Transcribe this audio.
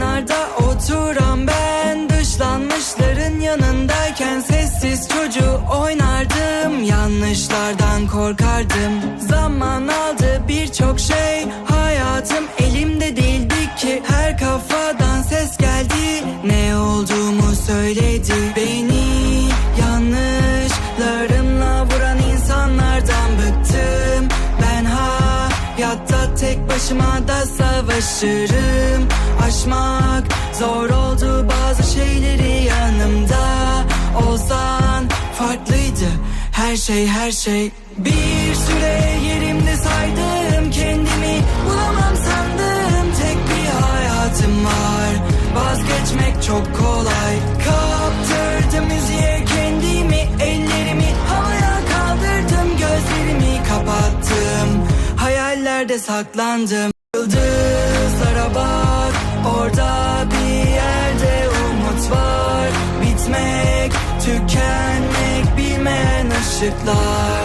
kenarda oturan ben. Dışlanmışların yanındayken sessiz çocuğu oynardım. Yanlışlardan korkardım. Zaman aldı birçok şey. Hayatım elimde değildi ki. Her kafadan ses geldi. Ne olduğumu söyledi hayatta tek başıma da savaşırım. Aşmak zor oldu bazı şeyleri yanımda. Olsan farklıydı her şey her şey. Bir süre yerimde saydım kendimi. Bulamam sandım tek bir hayatım var. Vazgeçmek çok kolay. Kaptırdım Hayallerde saklandım? Yıldızlara bak. Orada bir yerde umut var. Bitmek, tükenmek bilmeyen ışıklar